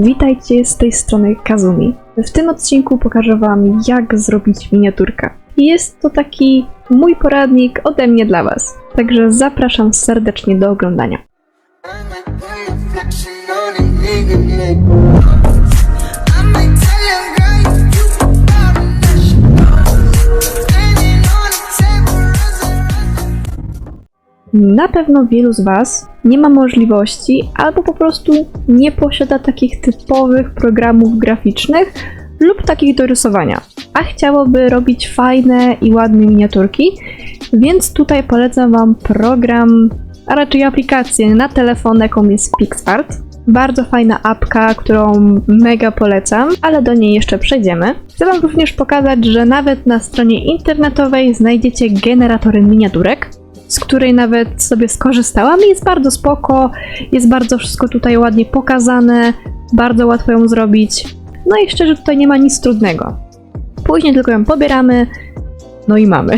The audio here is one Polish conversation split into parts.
Witajcie z tej strony Kazumi. W tym odcinku pokażę Wam, jak zrobić miniaturkę. Jest to taki mój poradnik ode mnie dla Was. Także zapraszam serdecznie do oglądania. Na pewno wielu z Was nie ma możliwości albo po prostu nie posiada takich typowych programów graficznych lub takich do rysowania, a chciałoby robić fajne i ładne miniaturki, więc tutaj polecam Wam program, a raczej aplikację na telefon, jaką jest PixArt. Bardzo fajna apka, którą mega polecam, ale do niej jeszcze przejdziemy. Chcę Wam również pokazać, że nawet na stronie internetowej znajdziecie generatory miniaturek, z której nawet sobie skorzystałam i jest bardzo spoko, jest bardzo wszystko tutaj ładnie pokazane, bardzo łatwo ją zrobić. No i szczerze tutaj nie ma nic trudnego. Później tylko ją pobieramy, no i mamy.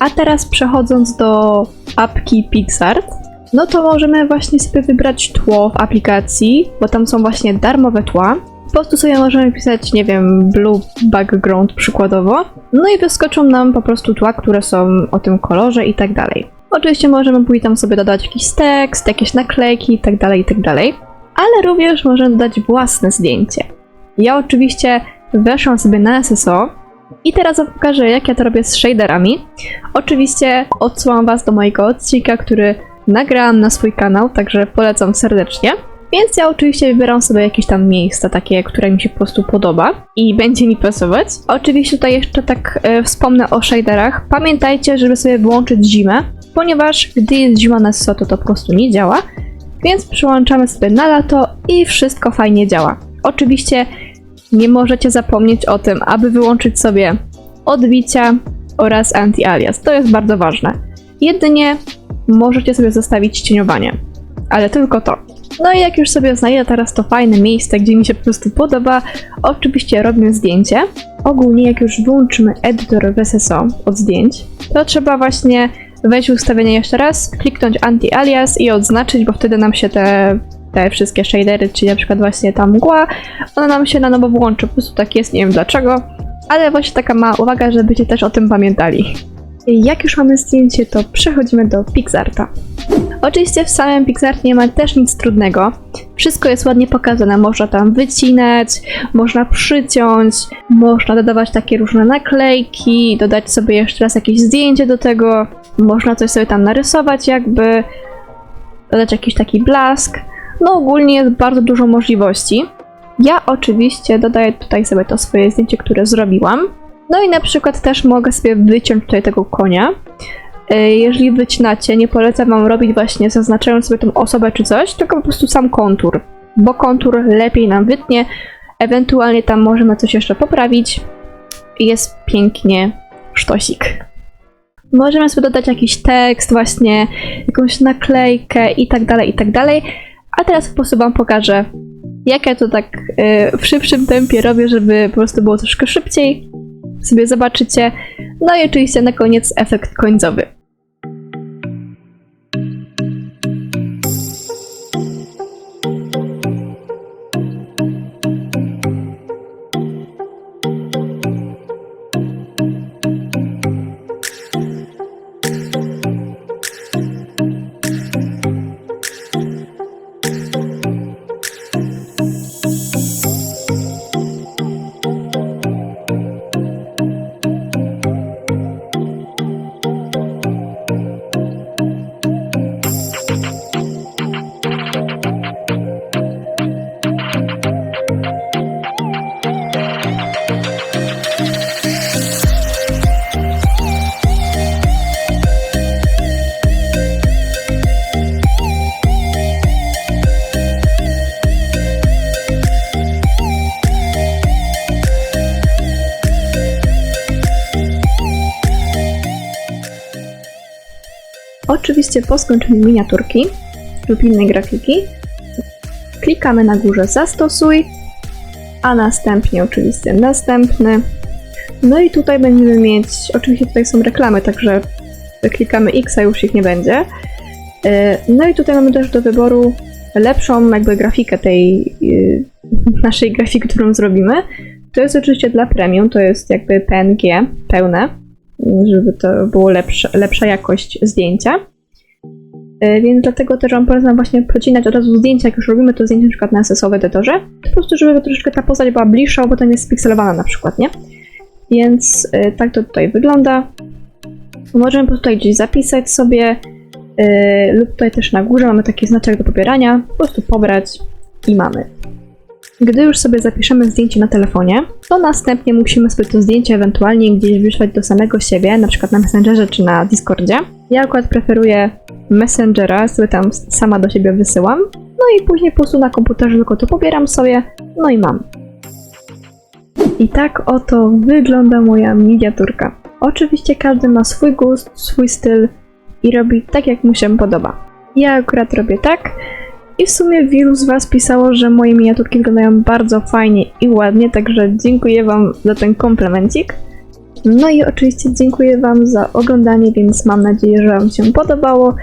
A teraz przechodząc do apki PixArt, no to możemy właśnie sobie wybrać tło w aplikacji, bo tam są właśnie darmowe tła. Po prostu sobie możemy pisać, nie wiem, blue background przykładowo. No i wyskoczą nam po prostu tła, które są o tym kolorze i tak dalej. Oczywiście możemy później tam sobie dodać jakiś tekst, jakieś naklejki tak dalej, i tak dalej. Ale również możemy dodać własne zdjęcie. Ja oczywiście weszłam sobie na SSO i teraz wam pokażę, jak ja to robię z shaderami. Oczywiście odsyłam was do mojego odcinka, który nagrałam na swój kanał, także polecam serdecznie. Więc ja oczywiście wybieram sobie jakieś tam miejsca takie, które mi się po prostu podoba i będzie mi pasować. Oczywiście tutaj jeszcze tak e, wspomnę o shaderach. Pamiętajcie, żeby sobie wyłączyć zimę, ponieważ gdy jest zima na SSO, to to po prostu nie działa. Więc przyłączamy sobie na lato i wszystko fajnie działa. Oczywiście nie możecie zapomnieć o tym, aby wyłączyć sobie odbicia oraz anti-alias. To jest bardzo ważne. Jedynie możecie sobie zostawić cieniowanie, ale tylko to. No i jak już sobie znajdę teraz to fajne miejsce, gdzie mi się po prostu podoba, oczywiście robimy zdjęcie. Ogólnie jak już wyłączymy edytor w SSO od zdjęć, to trzeba właśnie wejść w ustawienia jeszcze raz, kliknąć anti-alias i odznaczyć, bo wtedy nam się te, te wszystkie shadery, czyli na przykład właśnie ta mgła, ona nam się na nowo włączy. Po prostu tak jest, nie wiem dlaczego, ale właśnie taka mała uwaga, żebyście też o tym pamiętali. Jak już mamy zdjęcie, to przechodzimy do PixArta. Oczywiście w samym PixArt nie ma też nic trudnego. Wszystko jest ładnie pokazane. Można tam wycinać, można przyciąć, można dodawać takie różne naklejki, dodać sobie jeszcze raz jakieś zdjęcie do tego, można coś sobie tam narysować jakby, dodać jakiś taki blask. No ogólnie jest bardzo dużo możliwości. Ja oczywiście dodaję tutaj sobie to swoje zdjęcie, które zrobiłam. No i na przykład też mogę sobie wyciąć tutaj tego konia. E, Jeżeli wycinacie, nie polecam wam robić właśnie zaznaczając sobie tą osobę czy coś, tylko po prostu sam kontur, bo kontur lepiej nam wytnie, ewentualnie tam możemy coś jeszcze poprawić jest pięknie sztosik. Możemy sobie dodać jakiś tekst, właśnie jakąś naklejkę i tak dalej, i tak dalej. A teraz po prostu wam pokażę, jak ja to tak e, w szybszym tempie robię, żeby po prostu było troszkę szybciej. Sobie zobaczycie. No i oczywiście na koniec efekt końcowy. Oczywiście po skończeniu miniaturki lub innej grafiki klikamy na górze zastosuj, a następnie oczywiście następny. No i tutaj będziemy mieć, oczywiście tutaj są reklamy, także klikamy X, a już ich nie będzie. E, No i tutaj mamy też do wyboru lepszą jakby grafikę tej y, naszej grafiki, którą zrobimy. To jest oczywiście dla premium, to jest jakby PNG pełne, żeby to było lepsze, lepsza jakość zdjęcia. E, Więc dlatego też Wam polecam właśnie przecinać od razu zdjęcia, jak już robimy to zdjęcie na przykład na SS-owe edytorze, to po prostu, żeby troszeczkę ta postać była bliższa, bo to nie jest spikselowana na przykład, nie? Więc e, tak to tutaj wygląda. Możemy tutaj gdzieś zapisać sobie, e, lub tutaj też na górze mamy taki znaczek do pobierania, po prostu pobrać i mamy. Gdy już sobie zapiszemy zdjęcie na telefonie, to następnie musimy sobie to zdjęcie ewentualnie gdzieś wysłać do samego siebie, na przykład na Messengerze czy na Discordzie. Ja akurat preferuję Messengera, sobie tam sama do siebie wysyłam. No i później po prostu na komputerze tylko to pobieram sobie, no i mam. I tak oto wygląda moja miniaturka. Oczywiście każdy ma swój gust, swój styl i robi tak, jak mu się podoba. Ja akurat robię tak i w sumie wielu z Was pisało, że moje miniaturki wyglądają bardzo fajnie i ładnie, także dziękuję Wam za ten komplemencik. No i oczywiście dziękuję Wam za oglądanie, więc mam nadzieję, że Wam się podobało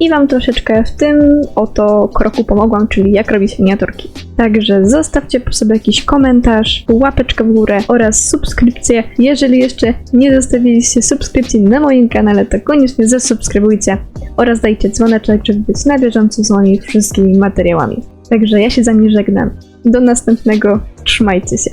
i Wam troszeczkę w tym oto kroku pomogłam, czyli jak robić miniaturki. Także zostawcie po sobie jakiś komentarz, łapeczkę w górę oraz subskrypcję. Jeżeli jeszcze nie zostawiliście subskrypcji na moim kanale, to koniecznie zasubskrybujcie oraz dajcie dzwoneczek, żeby być na bieżąco z moimi wszystkimi materiałami. Także ja się z wami żegnam. Do następnego. Trzymajcie się.